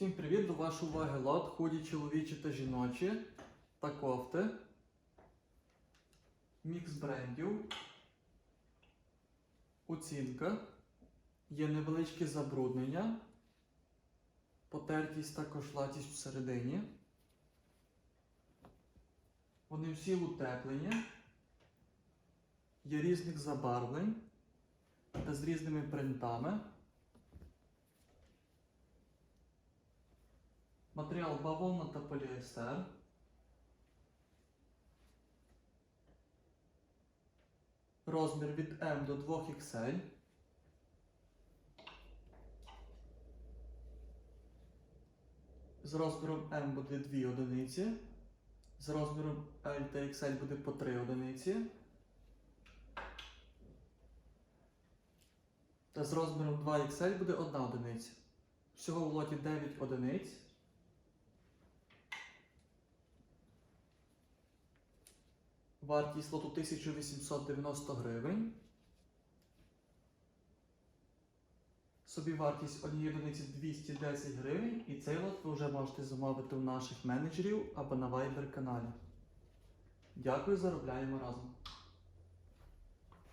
Всім привіт! До вашої уваги лот, худі чоловічі та жіночі та кофти. Мікс брендів. Оцінка. Є невеличкі забруднення. Потертість також латість всередині. Вони всі утеплені. Є різних забарвлень та з різними принтами. Матеріал бавовна та поліестер. Розмір від М до 2XL. З розміром М буде 2 одиниці. З розміром L та XL буде по 3 одиниці. Та з розміром 2XL буде 1 одиниця. Всього в лоті 9 одиниць. Вартість лоту 1890 гривень. Собівартість однієї одиниці 210 гривень. І цей лот ви вже можете замовити у наших менеджерів або на Viber каналі. Дякую, заробляємо разом.